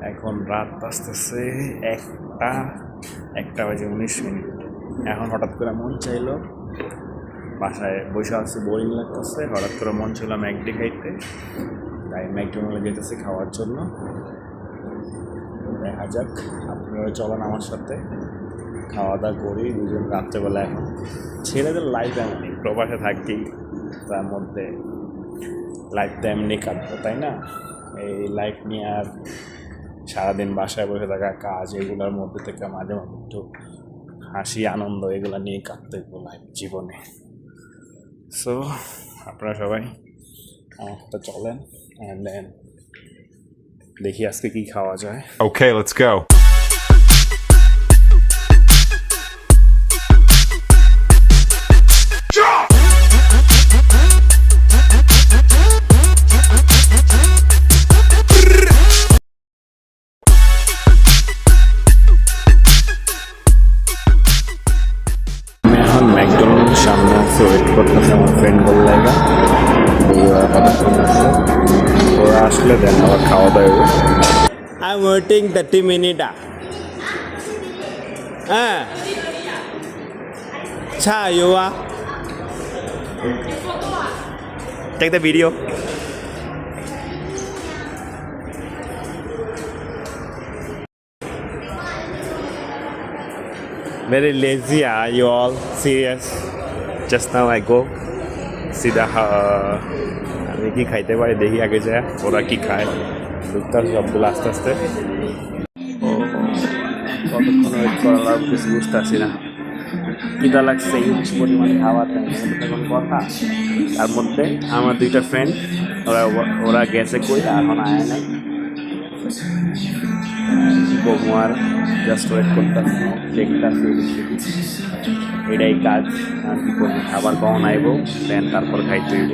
এখন রাত আসতেছে একটা একটা বাজে উনিশ মিনিট। এখন হঠাৎ করে মন চাইলো, বাসায় বসে আছে, বোরিং লাগতেছে, হঠাৎ করে মন ছিল ম্যাকডি খাইতে। তাই ম্যাকডোনাল্ডে যেতেছি খাওয়ার জন্য। দেখা যাক, আপনারা চলেন আমার সাথে। খাওয়া দাওয়া করি, দুজন রাত্রেবেলা এখন। ছেলেদের লাইফ এমনই, প্রবাসে থাকি, তার মধ্যে লাইফটা এমনি কাটবো, তাই না? এই লাইফ নিয়ে আর সারাদিন বাসায় বসে থাকা কাজ, এগুলোর মধ্যে থেকে মাঝে মাঝে একটু হাসি, আনন্দ, এগুলো নিয়ে হইব লাইফ জীবনে সো আপনারা সবাই আমার চলেন অ্যান্ড দেন দেখি আজকে কি খাওয়া যায় ওকে লেটস go. সামনে আছে ওয়েট করতেছে আমার ফ্রেন্ড বললে ওরা কতক্ষণ আছে ওরা আসলে দেন আবার খাওয়া দাওয়া হবে I'm waiting 30 minutes. Ah. Cha, you are? Take the video. Very lazy, are you all serious? I go see the uh, আমি কি খাইতে পারি দেখি আগে যায় ওরা কি খায়। দুধটার সবগুলো আস্তে আস্তে ও কতক্ষণ ওয়েট করার কিছু বুঝতে পারছি না। খিদা লাগছে ইউজ পরিমাণে খাওয়ার কথা তার মধ্যে আমার দুইটা ফ্রেন্ড ওরা ওরা গেছে কই? এখন আয় নাই। বমু আর জাস্ট ওয়েট করতেছি দেখতেছি এটাই কাজ আর কি করব খাবার কখন আইব দেন তারপর খাইতে হইব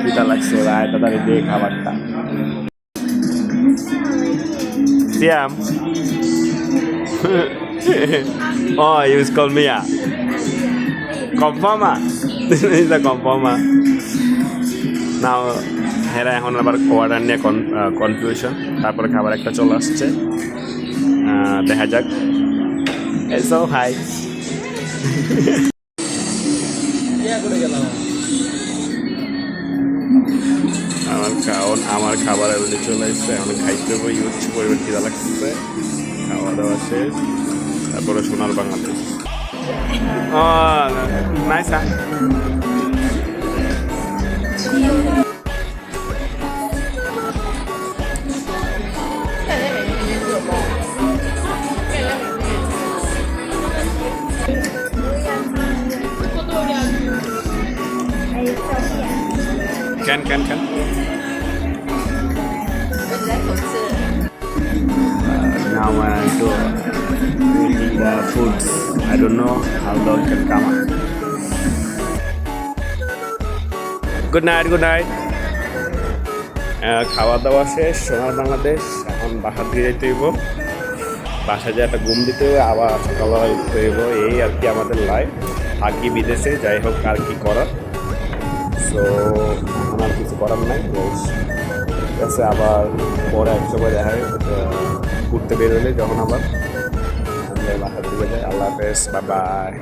খিদা লাগছে ওরা আয় তাড়াতাড়ি দিয়ে খাবারটা Siam. oh, you call me ah. Confirm ah. This is a confirm ah. হেরা এখন আবার অর্ডার নিয়ে কনফিউশন তারপরে খাবার একটা চলে আসছে। দেখা যাক। এসো হাই আমার খাওয়ান আমার খাবার অলরেডি চলে এসছে। এখন খাইতে হবে। ইউজ পরিবার খিদা লাগছে খাওয়া দাওয়া শেষ। তারপরে সোনার Bangladesh. Nice can can can now when I go eating the foods I don't know how long can come. Good night, good night. আহ, খাওয়া দাওয়া শেষ সোনার বাংলাদেশ। এখন বাসা দিয়ে যেতে হইব। বাসায় যে একটা ঘুম দিতে হবে আবার সকালবেলা উঠতে হইব। এই আর কি আমাদের লাইফ থাকি বিদেশে যাই হোক আর কি করার। সো আমার কিছু করার নাই ঠিক আছে আবার পরে এক সময় দেখা ঘুরতে বেরোলে যখন আবার। বাসার দিকে আল্লাহ হাফেজ বাই বাই